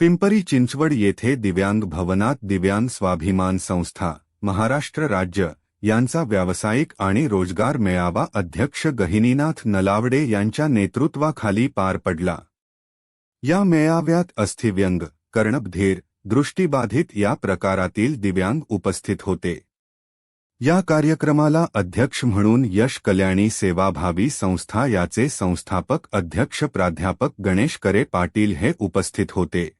पिंपरी चिंचवड येथे दिव्यांग भवनात दिव्यांग स्वाभिमान संस्था महाराष्ट्र राज्य यांचा व्यावसायिक आणि रोजगार मेळावा अध्यक्ष गहिनीनाथ नलावडे यांच्या नेतृत्वाखाली पार पडला. या मेळाव्यात अस्थिव्यंग कर्णबधीर दृष्टीबाधित या प्रकारातील दिव्यांग उपस्थित होते. या कार्यक्रमाला अध्यक्ष म्हणून यश कल्याणी सेवाभावी संस्था याचे संस्थापक अध्यक्ष प्राध्यापक गणेश करे पाटील हे उपस्थित होते.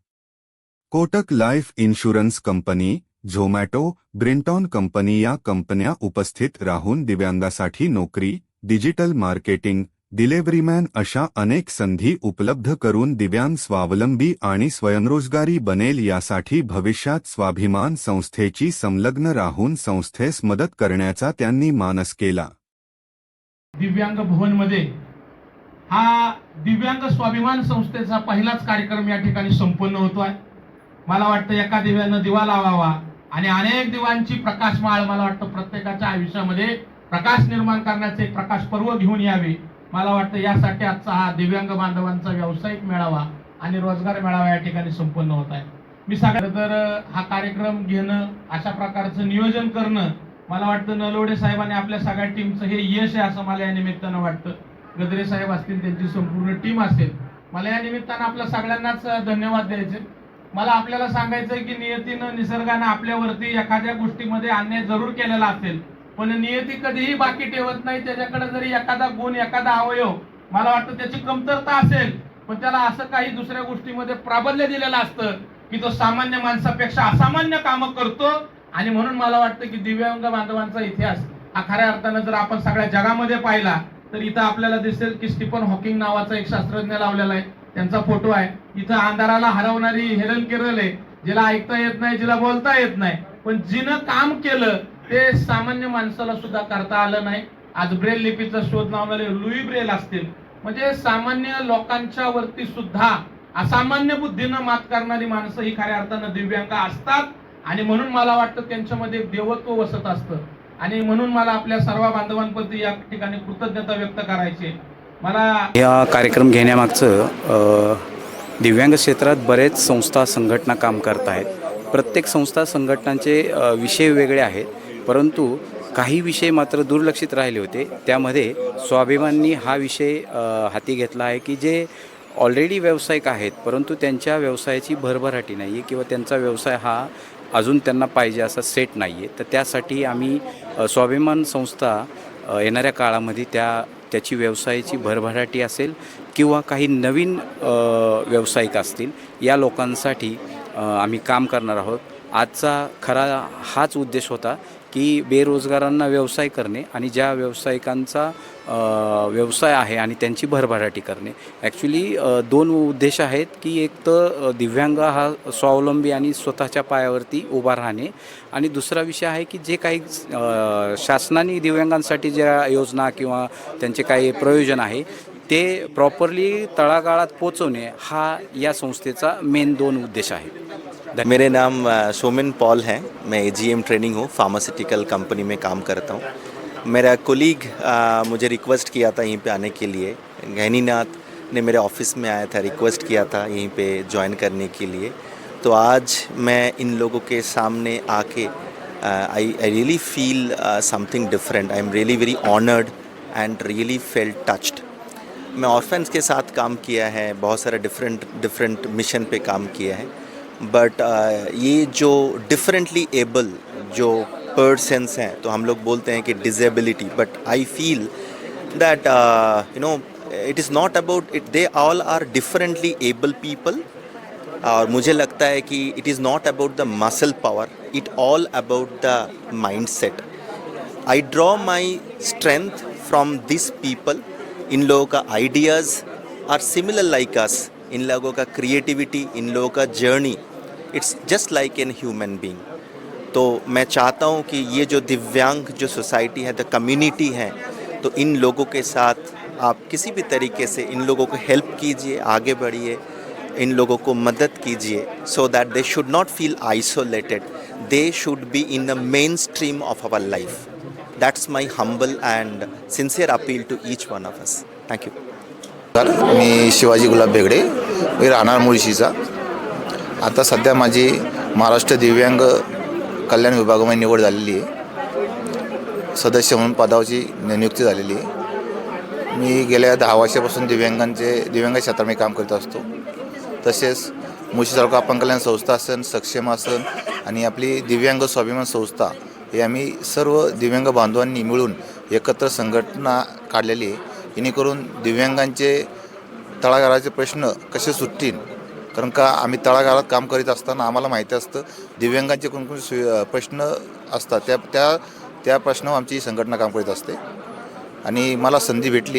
Kotak life insurance company Zomato Brinton company या कंपन्या उपस्थित राहून दिव्यांगासाठी नोकरी डिजिटल मार्केटिंग डिलेव्हरीमॅन अशा अनेक संधी उपलब्ध करून दिव्यांग स्वावलंबी आणि स्वयंरोजगारी बनेल यासाठी भविष्यात स्वाभिमान संस्थेची संलग्न राहून संस्थेस मदत करण्याचा त्यांनी मानस केला. दिव्यांग भवनमध्ये हा दिव्यांग स्वाभिमान संस्थेचा पहिलाच कार्यक्रम या ठिकाणी संपन्न होतोय. मला वाटतं एका दिव्यानं दिवा लावावा. आणि अनेक दिवांची प्रकाशमाळ मला वाटतं प्रत्येकाच्या आयुष्यामध्ये प्रकाश निर्माण करण्याचे प्रकाश पर्व घेऊन यावे. मला वाटतं यासाठी आजचा हा दिव्यांग बांधवांचा व्यावसायिक मेळावा आणि रोजगार मेळावा या ठिकाणी संपन्न होत आहे. मी सगळं तर हा कार्यक्रम घेणं अशा प्रकारचं नियोजन करणं मला वाटतं नलवडे साहेबांनी आपल्या सगळ्या टीमचं हे यश आहे असं मला या निमित्तानं वाटतं. गदरे साहेब असतील त्यांची संपूर्ण टीम असेल. मला या निमित्तानं आपल्या सगळ्यांनाच धन्यवाद द्यायचे. मला आपल्याला सांगायचं आहे की नियतीनं निसर्गानं आपल्यावरती एखाद्या गोष्टीमध्ये अन्याय जरूर केलेला असेल पण नियती कधीही बाकी ठेवत नाही त्याच्याकडे जरी एखादा गुण एखादा अवयव मला वाटतं त्याची कमतरता असेल पण त्याला असं काही दुसऱ्या गोष्टीमध्ये प्राबल्य दिलेलं असतं की तो सामान्य माणसापेक्षा असामान्य कामं करतो आणि म्हणून मला वाटतं की दिव्यांग बांधवांचा इतिहास हा खऱ्या अर्थानं जर आपण सगळ्या जगामध्ये पाहिला तर इथं आपल्याला दिसेल की स्टीफन हॉकिंग नावाचा एक शास्त्रज्ञ लावलेला आहे. त्यांचा फोटो आहे. इथं अंधाराला हरवणारी हेलन केरल आहे. जिला ऐकता येत नाही जिला बोलता येत नाही. पण जिनं काम केलं ते सामान्य माणसाला सुद्धा करता आलं नाही. आज ब्रेल लिपीचा शोध लावणारे लुई ब्रेल असतील. म्हणजे सामान्य लोकांच्या वरती सुद्धा असामान्य बुद्धीनं मात करणारी माणसं ही खऱ्या अर्थानं दिव्यांग असतात. आणि म्हणून मला वाटतं त्यांच्यामध्ये देवत्व वसत असतं. आणि म्हणून मला आपल्या सर्व बांधवांप्रती या ठिकाणी कृतज्ञता व्यक्त करायची आहे. या कार्यक्रम घेण्यामागचं दिव्यांग क्षेत्रात बरेच संस्था संघटना काम करत आहेत. प्रत्येक संस्था संघटनांचे विषय वेगळे आहेत. परंतु काही विषय मात्र दुर्लक्षित राहिले होते. त्यामध्ये स्वाभिमाननी हा विषय हाती घेतला आहे की जे ऑलरेडी व्यावसायिक आहेत परंतु त्यांच्या व्यवसायाची भरभराटी नाही आहे किंवा त्यांचा व्यवसाय हा अजून त्यांना पाहिजे असा सेट नाही आहे तर त्यासाठी आम्ही स्वाभिमान संस्था येणाऱ्या काळामध्ये त्या त्याची व्यवसायाची भरभराटी असेल किंवा काही नवीन व्यावसायिक असतील या लोकांसाठी आम्ही काम करणार आहोत. आजचा खरा हाच उद्देश होता की बेरोजगारांना व्यवसाय करणे आणि ज्या व्यावसायिकांचा व्यवसाय आहे आणि त्यांची भरभराटी करणे. ॲक्च्युली दोन उद्देश आहेत की एक तर दिव्यांग हा स्वावलंबी आणि स्वतःच्या पायावरती उभा राहणे आणि दुसरा विषय आहे की जे काही शासनाने दिव्यांगांसाठी ज्या योजना किंवा त्यांचे काही प्रयोजन आहे ते प्रॉपरली तळागाळात पोचवणे हा या संस्थेचा मेन दोन उद्देश आहे. मेरे नाम सोमिन पॉल हैं। मैं एजीएम ट्रेनिंग हूँ फार्मास्यूटिकल कंपनी में काम करता हूँ। मेरा कोलीग मुझे रिक्वेस्ट किया था यहीं पे आने के लिए। गहनीनाथ ने मेरे ऑफ़िस में आया था रिक्वेस्ट किया था यहीं पे ज्वाइन करने के लिए। तो आज मैं इन लोगों के सामने आके I I really feel something different I am really very honoured and really fell touched मैं ऑर्फेंस के साथ काम किया है, बहुत सारे डिफरेंट डिफरेंट मिशन पे काम किया है। बट ये जो डिफरेंटली एबल जो पर्सनस हैं तो हम लोग बोलते हैं कि disability but I feel that you know it is not about it they all are differently able people और मुझे लगता है कि it is not about the muscle power it all about the mind set I draw my strength from this people in लोगों का ideas are similar like us in लोगों का creativity in लोगों का journey it's just like an human being तो मैं चाहता हूँ कि ये जो दिव्यांग जो सोसाइटी है द कम्युनिटी है तो इन लोगों के साथ आप किसी भी तरीके से इन लोगों को हेल्प कीजिए, आगे बढ़िए, इन लोगों को मदद कीजिए so that they should not feel isolated they should be in the main stream of our life that's my humble and sincere appeal to each one of us तर मी शिवाजी गुलाब बेगडे मी राहणार मुळशीचा. आता सध्या माझी महाराष्ट्र दिव्यांग कल्याण विभागामध्ये निवड झालेली आहे. सदस्य म्हणून पदावची नियुक्ती झालेली आहे. मी गेल्या दहा वर्षापासून दिव्यांगांचे दिव्यांग क्षेत्रामध्ये काम करत असतो. तसेच मुशी तालुका अपंग कल्याण संस्था असन सक्षम असन आणि आपली दिव्यांग स्वाभिमान संस्था हे आम्ही सर्व दिव्यांग बांधवांनी मिळून एकत्र संघटना काढलेली आहे. जेणेकरून दिव्यांगांचे तळागाळाचे प्रश्न कसे सुटतील कारण का आम्ही तळागाळात काम करीत असताना आम्हाला माहिती असतं दिव्यांगांचे कोणकोणते सु प्रश्न असतात त्या त्या त्या प्रश्नावर आमची ही संघटना काम करीत असते. आणि मला संधी भेटली.